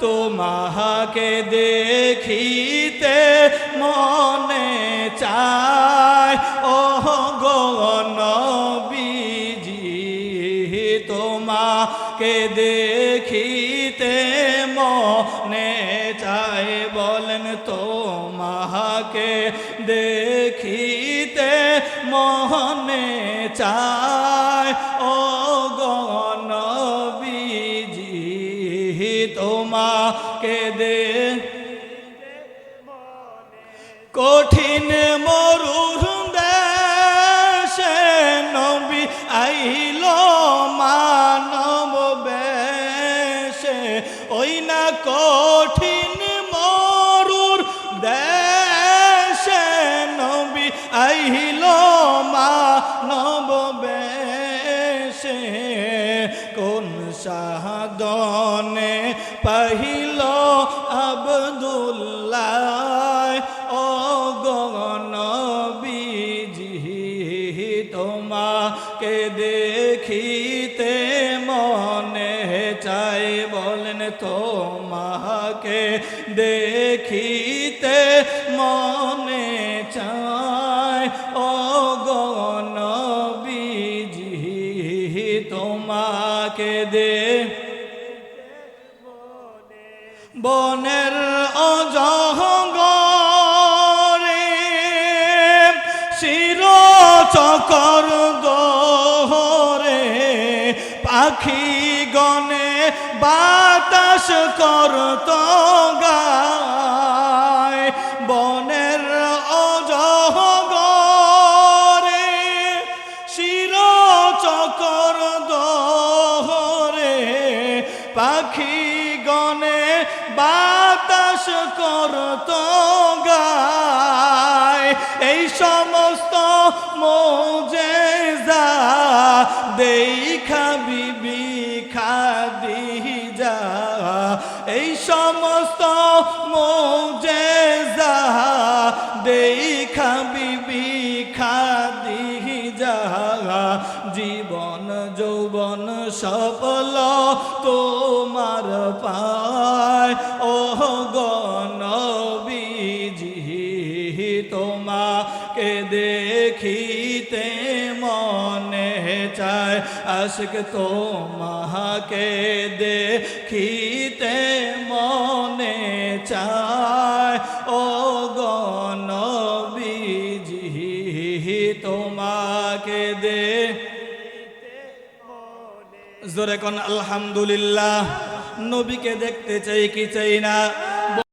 তোমাকে দেখিতে মনে চায়। ও গো নবীজি, তোমাকে দেখিতে মনে চায়। বলেন, তোমাকে দেখিতে মনে চায়। ও গণবিজি তোমাকে দে। কঠিন মরুর দেশে নবী আইল মানব বেশে। ওই না কঠিন মরুর দেশে নবী আইল মানব বেশে। কোন সাধনে পাহিল আবদুল্লাহ? ও গণবিজি তোমাকে দেখিতে মনে চাই বলেন তোমাকে দেখিতে মনে তোমাকে দে। বনের অজগরে শির চকর দোহরে পাখি গনে বাতাস করত গায়। বনের চকর দোহরে পাখি গনে বাতাস করত গায়। এই সমস্ত মোজেজা দেখা বিবি খাদিজা। এই সমস্ত মোজেজা সফল তোমার পায়। ও গণবিজি, তোমাকে দেখিতে মনে চায়। আশিক তোমাকে দেখিতে মনে চায়। ও গণবিজি, তোমাকে দে জোরে কোন আলহামদুলিল্লাহ। নবীকে দেখতে চাই কি চাই না।